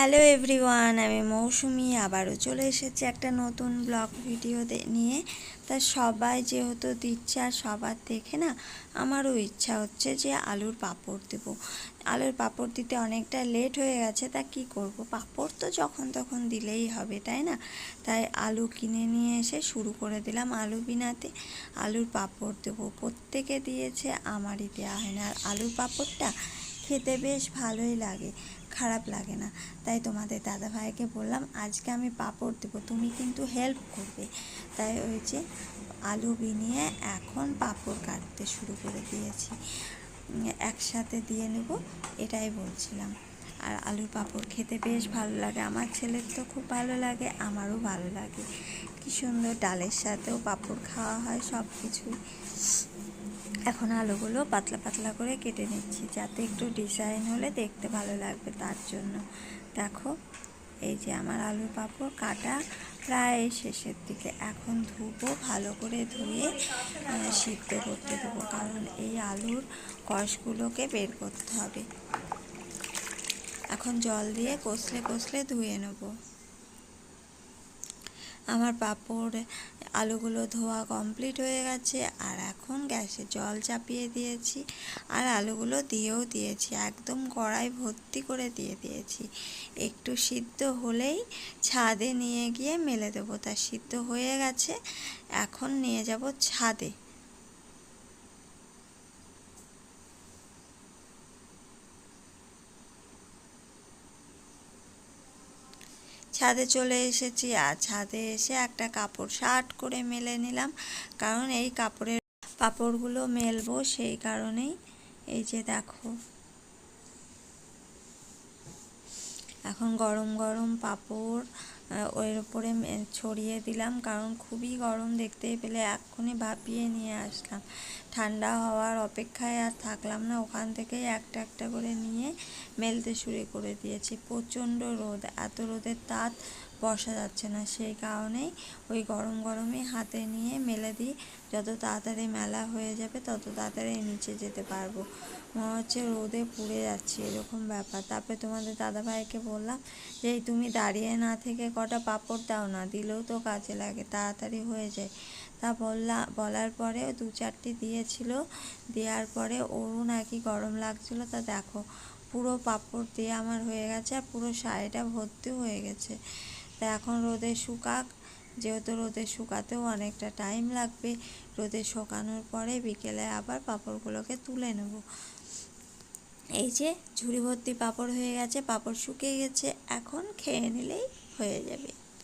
Hello everyone আমি মৌসুমি, আবারও চলে এসেছি একটা নতুন ব্লগ ভিডিও নিয়ে। তা সবাই যেহেতু দিচ্ছে আর সবার দেখে না, আমারও ইচ্ছা হচ্ছে যে আলুর পাঁপড় দেবো। আলুর পাঁপড় দিতে অনেকটা লেট হয়ে গেছে, তা কি করব? পাঁপড় তো যখন তখন দিলেই হবে, তাই না? তাই আলু কিনে নিয়ে এসে শুরু করে দিলাম আলু বিনাতে। আলুর পাঁপড় দেবো, প্রত্যেকে দিয়েছে, আমারই দেওয়া হয় না। আর আলুর পাঁপড়টা খেতে বেশ ভালোই লাগে। খারাপ লাগে না। তাই তোমাদের দাদা ভাইকে বললাম, আজকে আমি পাঁপড় দেবো, তুমি কিন্তু হেল্প করবে। তাই ওই যে আলু বিনিয়ে এখন পাঁপড় কাটতে শুরু করে দিয়েছি। একসাথে দিয়ে নেব, এটাই বলছিলাম। আর আলুর পাঁপড় খেতে বেশ ভালো লাগে। আমার ছেলের তো খুব ভালো লাগে, আমারও ভালো লাগে। কি সুন্দর ডালের সাথেও পাঁপড় খাওয়া হয় সব কিছুই এখন আলুগুলো পাতলা পাতলা করে কেটে নিচ্ছি, যাতে একটু ডিজাইন হলে দেখতে ভালো লাগবে তার জন্য। দেখো, এই যে আমার আলুর পাঁপড় কাটা প্রায় শেষের দিকে। এখন ধুবো, ভালো করে ধুয়ে সিদ্ধ করতে দেবো, কারণ এই আলুর কষগুলোকে বের করতে হবে। এখন জল দিয়ে কষলে কষলে ধুয়ে নেব। আমার পাঁপড় আলুগুলো ধোয়া কমপ্লিট হয়ে গেছে আর এখন গ্যাসে জল চাপিয়ে দিয়েছি আর আলুগুলো দিয়েও দিয়েছি, একদম কড়াই ভর্তি করে দিয়ে দিয়েছি। একটু সিদ্ধ হলেই ছাদে নিয়ে গিয়ে মেলে দেবো। তা সিদ্ধ হয়ে গেছে, এখন নিয়ে যাব ছাদে। ছাদে চলে এসেছি আর ছাদে এসে একটা কাপড় শার্ট করে মেলে নিলাম। কারণ এই কাপড়ের পাপড়গুলো মেলবো সেই কারণেই এই যে দেখো। এখন গরম গরম পাপড় ওর উপরে ছড়িয়ে দিলাম, কারণ খুবই গরম দেখতে পেলে এক্ষুনি ভাপিয়ে নিয়ে আসলাম। ঠান্ডা হওয়ার অপেক্ষায় আর থাকলাম না, ওখান থেকেই একটা একটা করে নিয়ে মেলতে শুরু করে দিয়েছি। প্রচণ্ড রোদ, এত রোদের তাপ বসা যাচ্ছে না। সেই কারণেই ওই গরম গরমই হাতে নিয়ে মেলে দিই। যত তাড়াতাড়ি মেলা হয়ে যাবে, তত তাড়াতাড়ি নিচে যেতে পারব। মনে হচ্ছে রোদে পুড়ে যাচ্ছি এরকম ব্যাপার। তারপরে তোমাদের দাদাভাইকে বললাম যে তুমি দাঁড়িয়ে না থেকে কটা পাপড় দাও না, দিলেও তো কাজে লাগে, তাড়াতাড়ি হয়ে যায়। তা বললা, বলার পরে দু চারটি দিয়েছিল। দেওয়ার পরে ওরও নাকি গরম লাগছিল। তা দেখো পুরো পাপড় দিয়ে আমার হয়ে গেছে আর পুরো শাড়িটা ভর্তি হয়ে গেছে। তা এখন রোদে শুকাক, যেহেতু রোদে শুকাতেও অনেকটা টাইম লাগবে, রোদে শুকানোর পরে বিকেলে আবার পাপড়গুলোকে তুলে নেব। এই যে ঝুড়ি ভর্তি পাপড় হয়ে গেছে, পাঁপড় শুকিয়ে গেছে, এখন খেয়ে নিলেই হয়ে যাবে।